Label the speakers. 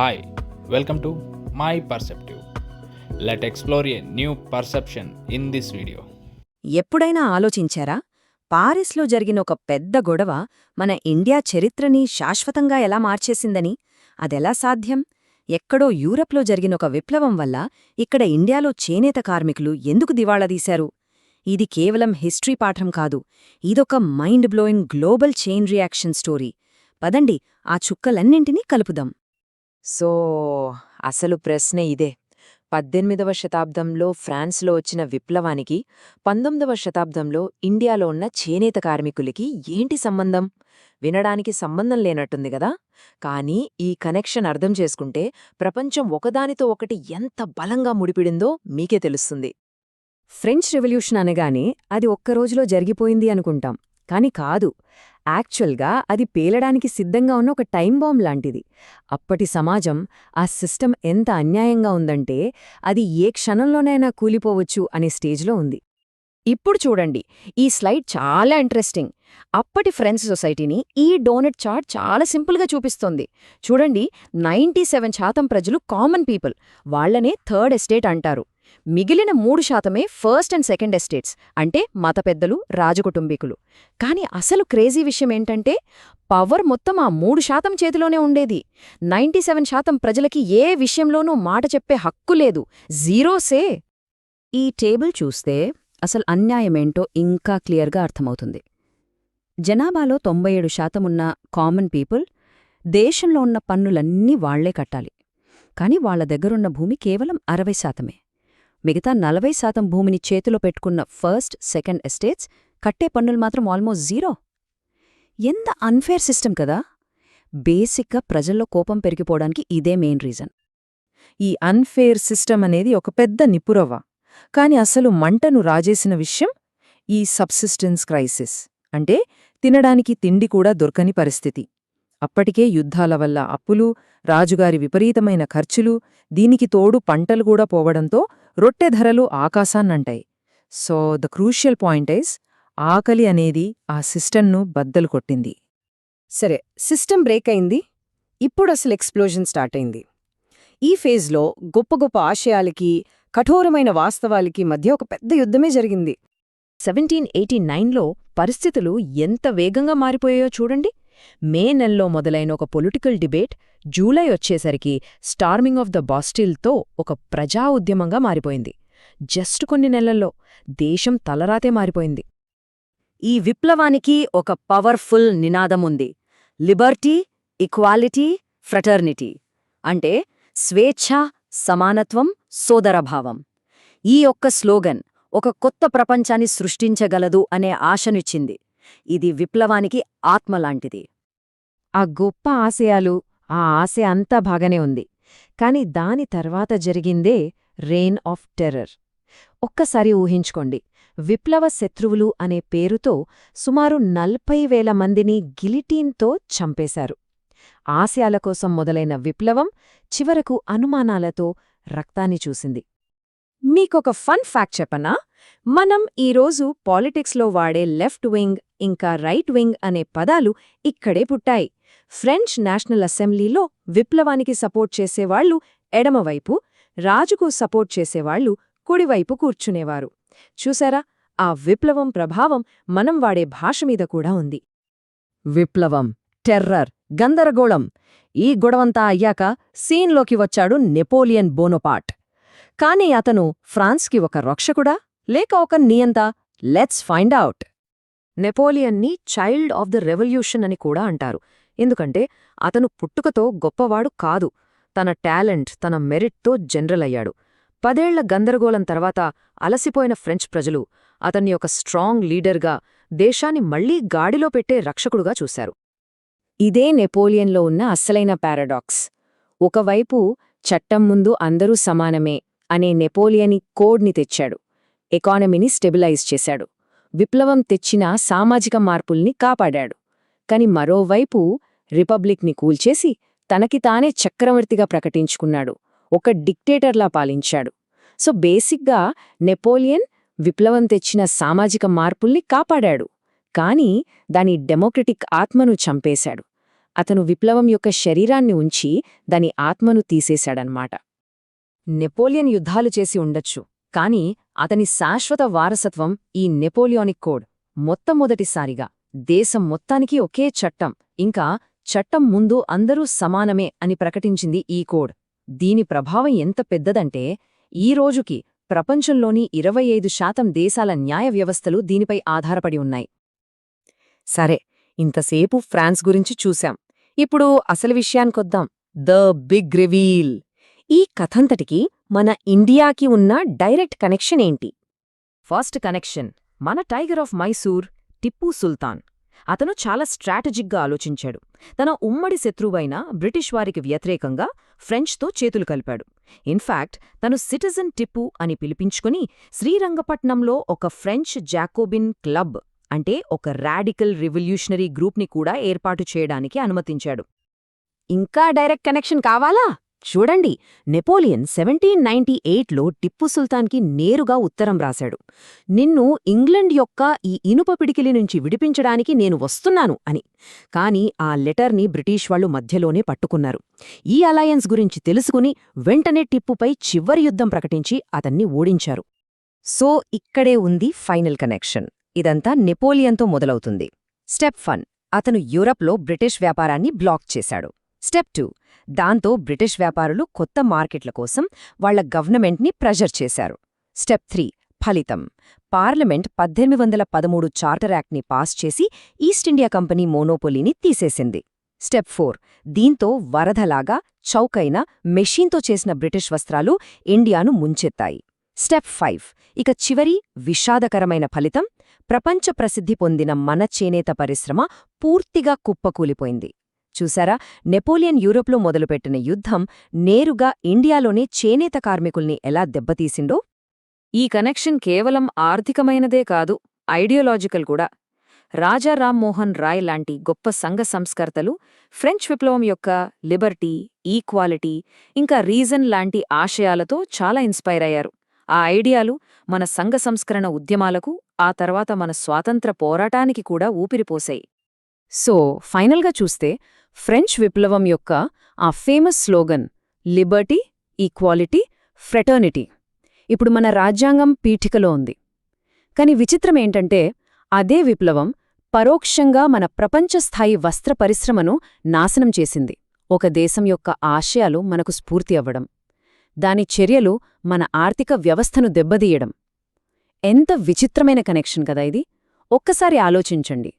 Speaker 1: Hi welcome to my perceptive let explore a new perception in this video
Speaker 2: ఎప్పుడైనా ఆలోచించారా? పారిస్లో జరిగిన ఒక పెద్ద గొడవ మన ఇండియా చరిత్రని శాశ్వతంగా ఎలా మార్చేసిందని? అదెలా సాధ్యం? ఎక్కడో యూరప్లో జరిగిన ఒక విప్లవం వల్ల ఇక్కడ ఇండియాలో చేనేత కార్మికులు ఎందుకు దివాళాదీశారు ఇది కేవలం హిస్టరీ పాఠం కాదు ఇదొక mind blowing global chain reaction story. పదండి ఆ చుక్కలన్నింటినీ కలుపుదాం.
Speaker 3: సో అసలు ప్రశ్న ఇదే. పద్దెనిమిదవ శతాబ్దంలో ఫ్రాన్స్లో వచ్చిన విప్లవానికి పంతొమ్మిదవ శతాబ్దంలో ఇండియాలో ఉన్న చేనేత కార్మికులకి ఏంటి సంబంధం? వినడానికి సంబంధం లేనట్టుంది కదా కానీ ఈ కనెక్షన్ అర్థం చేసుకుంటే ప్రపంచం ఒకదానితో ఒకటి ఎంత బలంగా ముడిపిడిందో మీకే తెలుస్తుంది.
Speaker 2: ఫ్రెంచ్ రెవల్యూషన్ అనగానే అది ఒక్కరోజులో జరిగిపోయింది అనుకుంటాం. కాని కాదు. యాక్చువల్గా అది పేలడానికి సిద్ధంగా ఉన్న ఒక టైం బాంబ్ లాంటిది. అప్పటి సమాజం ఆ సిస్టమ్ ఎంత అన్యాయంగా ఉందంటే అది ఏ క్షణంలోనైనా కూలిపోవచ్చు అనే స్టేజ్లో ఉంది. ఇప్పుడు చూడండి ఈ స్లైడ్ చాలా ఇంట్రెస్టింగ్. అప్పటి ఫ్రెండ్స్ సొసైటీని ఈ డోనట్ చార్ట్ చాలా సింపుల్గా చూపిస్తోంది. చూడండి నైంటీ సెవెన్ శాతం ప్రజలు కామన్ పీపుల్ వాళ్ళనే థర్డ్ ఎస్టేట్ అంటారు. మిగిలిన మూడు శాతమే ఫస్ట్ అండ్ సెకండ్ ఎస్టేట్స్ అంటే మత పెద్దలు రాజకుటుంబీకులు కాని అసలు క్రేజీ విషయం ఏంటంటే పవర్ మొత్తం ఆ మూడు శాతం చేతిలోనే ఉండేది. నైంటీ సెవెన్ శాతం ప్రజలకి ఏ విషయంలోనూ మాట చెప్పే హక్కు లేదు. జీరోసే ఈ టేబుల్ చూస్తే అసలు అన్యాయమేంటో ఇంకా క్లియర్గా అర్థమవుతుంది. జనాభాలో తొంభై ఏడు శాతమున్న కామన్ పీపుల్ దేశంలో ఉన్న పన్నులన్నీ వాళ్ళే కట్టాలి. కాని వాళ్ళ దగ్గరున్న భూమి కేవలం అరవై శాతమే. మిగతా నలభై శాతం భూమిని చేతిలో పెట్టుకున్న ఫస్ట్ సెకండ్ ఎస్టేట్స్ కట్టే పన్నులు మాత్రం ఆల్మోస్ట్ జీరో. ఎంత అన్ఫేర్ సిస్టమ్ కదా! బేసిక్గా ప్రజల్లో కోపం పెరిగిపోవడానికి ఇదే మెయిన్ రీజన్.
Speaker 3: ఈ అన్ఫేర్ సిస్టమ్ అనేది ఒక పెద్ద నిపురవ్వ. కాని అసలు మంటను రాజేసిన విషయం ఈ సబ్సిస్టెన్స్ క్రైసిస్. అంటే తినడానికి తిండి కూడా దొరకని పరిస్థితి. అప్పటికే యుద్ధాల వల్ల అప్పులు రాజుగారి విపరీతమైన ఖర్చులు దీనికి తోడు పంటలు కూడా పోవడంతో రొట్టె ధరలు ఆకాశాన్నంటాయి. సో ద క్రూషియల్ పాయింట్ ఆకలి అనేది ఆ సిస్టమ్ను బద్దలు కొట్టింది.
Speaker 2: సరే సిస్టమ్ బ్రేక్ అయింది. ఇప్పుడు అసలు ఎక్స్ప్లోజన్ స్టార్ట్ అయింది. ఈ ఫేజ్లో గొప్ప గొప్ప ఆశయాలకి కఠోరమైన వాస్తవాలకి మధ్య ఒక పెద్ద యుద్ధమే జరిగింది. సెవెంటీన్ ఎయిటీ నైన్లో పరిస్థితులు ఎంత వేగంగా మారిపోయాయో చూడండి. మే నెలలో మొదలైన ఒక పొలిటికల్ డిబేట్ జూలై వచ్చేసరికి స్టార్మింగ్ ఆఫ్ ద బాస్టిల్తో ఒక ప్రజా ఉద్యమంగా మారిపోయింది. జస్ట్ కొన్ని నెలల్లో దేశం తలరాతే మారిపోయింది. ఈ విప్లవానికి ఒక పవర్ఫుల్ నినాదముంది లిబర్టీ ఈక్వాలిటీ ఫ్రటర్నిటీ అంటే స్వేచ్ఛ సమానత్వం సోదరభావం. ఈ ఒక్క స్లోగన్ ఒక కొత్త ప్రపంచాన్ని సృష్టించగలదు అనే ఆశనిచ్చింది. ఇది విప్లవానికి ఆత్మలాంటిది. ఆ గొప్ప ఆశయాలు ఆ ఆశ అంతా బాగానే ఉంది. కాని దాని తర్వాత జరిగిందే రెయిన్ ఆఫ్ టెర్రర్. ఒక్కసారి ఊహించుకోండి. విప్లవ శత్రువులు అనే పేరుతో సుమారు నలభై వేల మందిని గిలిటీన్తో చంపేశారు. ఆశయాల కోసం మొదలైన విప్లవం చివరకు అనుమానాలతో రక్తాన్ని చూసింది. మీకొక ఫన్ ఫ్యాక్ట్ చెప్పనా? మనం ఈరోజు పాలిటిక్స్లో వాడే లెఫ్ట్ వింగ్ ఇంకా రైట్ వింగ్ అనే పదాలు ఇక్కడే పుట్టాయి. ఫ్రెంచ్ నేషనల్ అసెంబ్లీలో విప్లవానికి సపోర్ట్ చేసేవాళ్ళు ఎడమవైపు రాజుకు సపోర్ట్ చేసేవాళ్ళు కుడివైపు కూర్చునేవారు. చూసారా? ఆ విప్లవం ప్రభావం మనం వాడే భాష మీద కూడా ఉంది. విప్లవం టెర్రర్ గందరగోళం. ఈ గొడవంతా అయ్యాక సీన్లోకి వచ్చాడు నెపోలియన్ బోనోపాట్ కాని అతను ఫ్రాన్స్కి ఒక రక్షకుడా? లేక ఒక నియంత? లెట్స్ ఫైండ్ అవుట్ నెపోలియన్ని చైల్డ్ ఆఫ్ ద రెవల్యూషన్ అని కూడా అంటారు. ఎందుకంటే అతను పుట్టుకతో గొప్పవాడు కాదు. తన టాలెంట్ తన మెరిట్తో జనరల్ అయ్యాడు. పదేళ్ళ గందరగోళం తర్వాత అలసిపోయిన ఫ్రెంచ్ ప్రజలు అతన్ని ఒక స్ట్రాంగ్ లీడర్గా దేశాన్ని మళ్ళీ గాడిలో పెట్టే రక్షకుడుగా చూశారు. ఇదే నెపోలియన్లో ఉన్న అస్సలైన పారాడాక్స్. ఒకవైపు చట్టం ముందు అందరూ సమానమే అనే నెపోలియని కోడ్ని తెచ్చాడు. ఎకానమీని స్టెబిలైజ్ చేశాడు. విప్లవం తెచ్చిన సామాజిక మార్పుల్ని కాపాడాడు. కాని మరోవైపు రిపబ్లిక్ని కూల్చేసి తనకి తానే చక్రవర్తిగా ప్రకటించుకున్నాడు. ఒక డిక్టేటర్లా పాలించాడు. సో బేసిక్గా నెపోలియన్ విప్లవం తెచ్చిన సామాజిక మార్పుల్ని కాపాడాడు. కాని దాని డెమోక్రటిక్ ఆత్మను చంపేశాడు. అతను విప్లవం యొక్క శరీరాన్ని ఉంచి దాని ఆత్మను తీసేశాడనమాట నెపోలియన్ యుద్ధాలు చేసి ఉండొచ్చు. కాని అతని శాశ్వత వారసత్వం ఈ నెపోలియానిక్ కోడ్ మొట్టమొదటిసారిగా. దేశం మొత్తానికి ఒకే చట్టం. ఇంకా చట్టం ముందు అందరూ సమానమే అని ప్రకటించింది ఈ కోడ్. దీని ప్రభావం ఎంత పెద్దదంటే ఈ రోజుకి ప్రపంచంలోని ఇరవై ఐదు శాతం దేశాల న్యాయ వ్యవస్థలు దీనిపై ఆధారపడి ఉన్నాయి. సరే ఇంతసేపు ఫ్రాన్స్ గురించి చూశాం. ఇప్పుడు అసలు విషయానికొద్దాం. The big reveal. ఈ కథంతటికి మన ఇండియాకి ఉన్న డైరెక్ట్ కనెక్షన్ ఏంటి? ఫస్ట్ కనెక్షన్ మన టైగర్ ఆఫ్ మైసూర్ టిప్పు సుల్తాన్. అతను చాలా స్ట్రాటజిక్గా ఆలోచించాడు. తన ఉమ్మడి శత్రువైన బ్రిటిష్ వారికి వ్యతిరేకంగా ఫ్రెంచ్తో చేతులు కలిపాడు. ఇన్ఫ్యాక్ట్ తను సిటిజన్ టిప్పు అని పిలిపించుకుని శ్రీరంగపట్నంలో ఒక ఫ్రెంచ్ జాకోబిన్ క్లబ్ అంటే ఒక రాడికల్ రివల్యూషనరీ గ్రూప్ని కూడా ఏర్పాటు చేయడానికి అనుమతించాడు. ఇంకా డైరెక్ట్ కనెక్షన్ కావాలా? చూడండి నెపోలియన్ సెవెంటీన్ నైన్టీ ఎయిట్లో టిప్పు సుల్తాన్కి నేరుగా ఉత్తరం రాశాడు. నిన్ను ఇంగ్లండ్ యొక్క ఈ ఇనుప పిడికిలి నుంచి విడిపించడానికి నేను వస్తున్నాను అని. కాని ఆ లెటర్ని బ్రిటిష్ వాళ్ళు మధ్యలోనే పట్టుకున్నారు. ఈ అలయన్స్ గురించి తెలుసుకుని వెంటనే టిప్పుపై చివరి యుద్ధం ప్రకటించి అతన్ని ఓడించారు. సో ఇక్కడే ఉంది ఫైనల్ కనెక్షన్. ఇదంతా నెపోలియన్తో మొదలవుతుంది. స్టెప్ ఫన్ అతను యూరప్లో బ్రిటిష్ వ్యాపారాన్ని బ్లాక్ చేశాడు. స్టెప్ టూ దాంతో బ్రిటిష్ వ్యాపారులు కొత్త మార్కెట్ల కోసం వాళ్ళ గవర్నమెంట్ని ప్రెజర్ చేశారు. స్టెప్ త్రీ ఫలితం. పార్లమెంట్ పద్దెనిమిది వందల పదమూడు చార్టర్ యాక్ట్ని పాస్ చేసి ఈస్ట్ ఇండియా కంపెనీ మోనోపోలీని తీసేసింది. స్టెప్ ఫోర్ దీంతో వరదలాగా చౌకైన మెషీన్తో చేసిన బ్రిటిష్ వస్త్రాలు ఇండియాను ముంచెత్తాయి. స్టెప్ ఫైవ్ ఇక చివరి విషాదకరమైన ఫలితం. ప్రపంచ ప్రసిద్ధి పొందిన మన చేనేత పరిశ్రమ పూర్తిగా కుప్పకూలిపోయింది. చూసారా నెపోలియన్ యూరోప్లో మొదలుపెట్టిన యుద్ధం నేరుగా ఇండియాలోనే చేనేత కార్మికుల్ని ఎలా దెబ్బతీసిండో ఈ కనెక్షన్ కేవలం ఆర్థికమైనదే కాదు ఐడియోలాజికల్ కూడా. రాజా రామ్మోహన్ రాయ్ లాంటి గొప్ప సంఘ సంస్కర్తలు ఫ్రెంచ్ విప్లవం యొక్క లిబర్టీ ఈక్వాలిటీ ఇంకా రీజన్ లాంటి ఆశయాలతో చాలా ఇన్స్పైర్ అయ్యారు. ఆ ఐడియాలు మన సంఘ సంస్కరణ ఉద్యమాలకు ఆ తర్వాత మన స్వాతంత్ర పోరాటానికి కూడా ఊపిరిపోశాయి సో ఫైనల్గా చూస్తే ఫ్రెంచ్ విప్లవం యొక్క ఆ famous slogan liberty equality fraternity ఇప్పుడు మన రాజ్యాంగం పీఠికలో ఉంది. కాని విచిత్రమేంటంటే అదే విప్లవం పరోక్షంగా మన ప్రపంచస్థాయి వస్త్ర పరిశ్రమను నాశనం చేసింది. ఒక దేశం యొక్క ఆశయాలు మనకు స్ఫూర్తి అవ్వడం దాని చర్యలు మన ఆర్థిక వ్యవస్థను దెబ్బతీయడం. ఎంత విచిత్రమైన కనెక్షన్ కదా ఇది! ఒక్కసారి ఆలోచించండి.